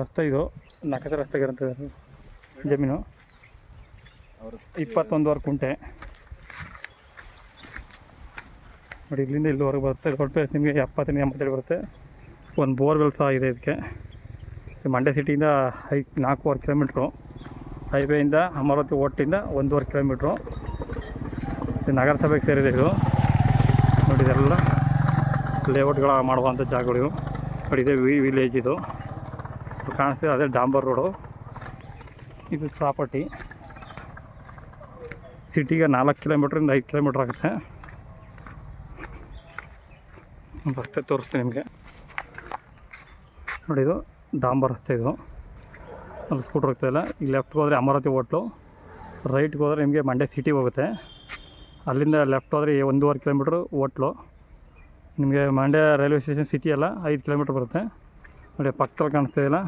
ರಸ್ತೆ ಇದು ನಕದ ರಸ್ತೆಗಿರುತ್ತೆ ಜಮೀನು. ಇಪ್ಪತ್ತೊಂದುವರೆ ಕುಂಟೆ. ನೋಡಿ, ಇಲ್ಲಿಂದ ಇಲ್ಲಿವರೆಗೆ ಬರುತ್ತೆ. ರೋಡ್ ಪ್ಲೇಸ್ ನಿಮಗೆ ಎಪ್ಪತ್ತರಿಂದ ಎಂಬತ್ತೇಳು ಬರುತ್ತೆ. ಒಂದು ಬೋರ್ವೆಲ್ ಸಹ ಇದೆ ಇದಕ್ಕೆ. ಇದು ಮಂಡ್ಯ ಸಿಟಿಯಿಂದ ಐ ನಾಲ್ಕೂವರೆ ಕಿಲೋಮೀಟ್ರು ಹೈವೇಯಿಂದ ಅಮರಾವತಿ ಓಟಿಂದ ಒಂದೂವರೆ ಕಿಲೋಮೀಟ್ರು ನಗರಸಭೆಗೆ ಸೇರಿದೆ ಇದು. ನೋಡಿ, ಇದೆಲ್ಲ ಲೇಔಟ್ಗಳ ಮಾಡುವಂಥ ಜಾಗಗಳು ನೋಡಿ ವಿ ವಿಲೇಜ್ ಇದು. ಇದು ಕಾಣಿಸ್ತಿದೆ ಅದೇ ಡಾಂಬರ್ ರೋಡು. ಇದು ಪ್ರಾಪರ್ಟಿ. ಸಿಟಿಗೆ ನಾಲ್ಕು ಕಿಲೋಮೀಟ್ರಿಂದ ಐದು ಕಿಲೋಮೀಟ್ರ್ ಆಗುತ್ತೆ. ರಸ್ತೆ ತೋರಿಸ್ತೀನಿ ನಿಮಗೆ. ನೋಡಿ ಇದು ಡಾಂಬರ್ ರಸ್ತೆ ಇದು. ಅಲ್ಲಿ ಸ್ಕೂಟ್ರ್ ಹೋಗ್ತಾ ಇಲ್ಲ. ಈಗ ಲೆಫ್ಟ್ಗೆ ಹೋದರೆ ಅಮರಾವತಿ ಹೋಟ್ಲು ರೈಟ್ಗೆ ಹೋದರೆ ನಿಮಗೆ ಮಂಡ್ಯ ಸಿಟಿಗೆ ಹೋಗುತ್ತೆ. ಅಲ್ಲಿಂದ ಲೆಫ್ಟ್ ಹೋದರೆ ಒಂದೂವರೆ ಕಿಲೋಮೀಟ್ರ್ ಹೋಟ್ಲು. ನಿಮಗೆ ಮಂಡ್ಯ ರೈಲ್ವೆ ಸ್ಟೇಷನ್ ಸಿಟಿ ಅಲ್ಲ, ಐದು ಕಿಲೋಮೀಟ್ರ್ ಬರುತ್ತೆ. ನೋಡಿ ಪಕ್ಕದಲ್ಲಿ ಕಾಣಿಸ್ತಾ ಇಲ್ಲ.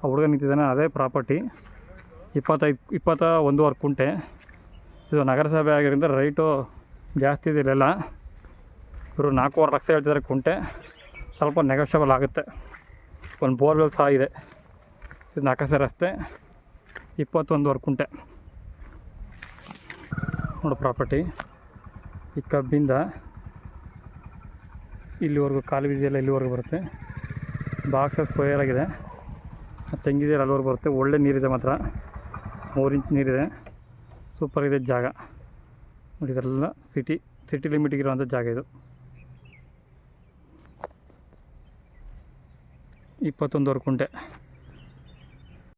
ಆ ಹುಡುಗ ನಿಂತಿದ್ದಾನೆ, ಅದೇ ಪ್ರಾಪರ್ಟಿ. ಇಪ್ಪತ್ತೈದು, ಇಪ್ಪತ್ತ ಒಂದೂವರೆ ಕುಂಟೆ. ಇದು ನಗರಸಭೆ ಆಗಿರೋದ್ರಿಂದ ರೈಟು ಜಾಸ್ತಿ ಇದೆ ಇಲ್ಲೆಲ್ಲ. ಇವರು ನಾಲ್ಕೂವರೆ ಲಕ್ಷ ಹೇಳ್ತಿದ್ದಾರೆ ಕುಂಟೆ. ಸ್ವಲ್ಪ ನೆಗೋಷಿಯಬಲ್ ಆಗುತ್ತೆ. ಒಂದು ಬೋರ್ವೆಲ್ ಸಹ ಇದೆ. ಇದು ನಾಲ್ಕಸೆ ರಸ್ತೆ ಇಪ್ಪತ್ತೊಂದುವರೆ ಕುಂಟೆ. ನೋಡು ಪ್ರಾಪರ್ಟಿ. ಈ ಕಬ್ಬಿಂದ ಇಲ್ಲಿವರೆಗೂ ಕಾಲು ಬೀದಿಯೆಲ್ಲ ಇಲ್ಲಿವರೆಗೂ ಬರುತ್ತೆ. ಬಾಕ್ಸ ಸ್ಕ್ವೇರ್ ಆಗಿದೆ. ತೆಂಗಿದೆ ಅಲ್ಲಿವರೆಗೆ ಬರುತ್ತೆ. ಒಳ್ಳೆ ನೀರಿದೆ ಮಾತ್ರ. ಮೂರು ಇಂಚ್ ನೀರಿದೆ. ಸೂಪರ್ ಇದೆ ಜಾಗ. ನೋಡಿ, ಇದೆಲ್ಲ ಸಿಟಿ ಸಿಟಿ ಲಿಮಿಟಿಗೆ ಇರುವಂಥ ಜಾಗ ಇದು. ಇಪ್ಪತ್ತೊಂದುವರೆ ಕುಂಟೆ.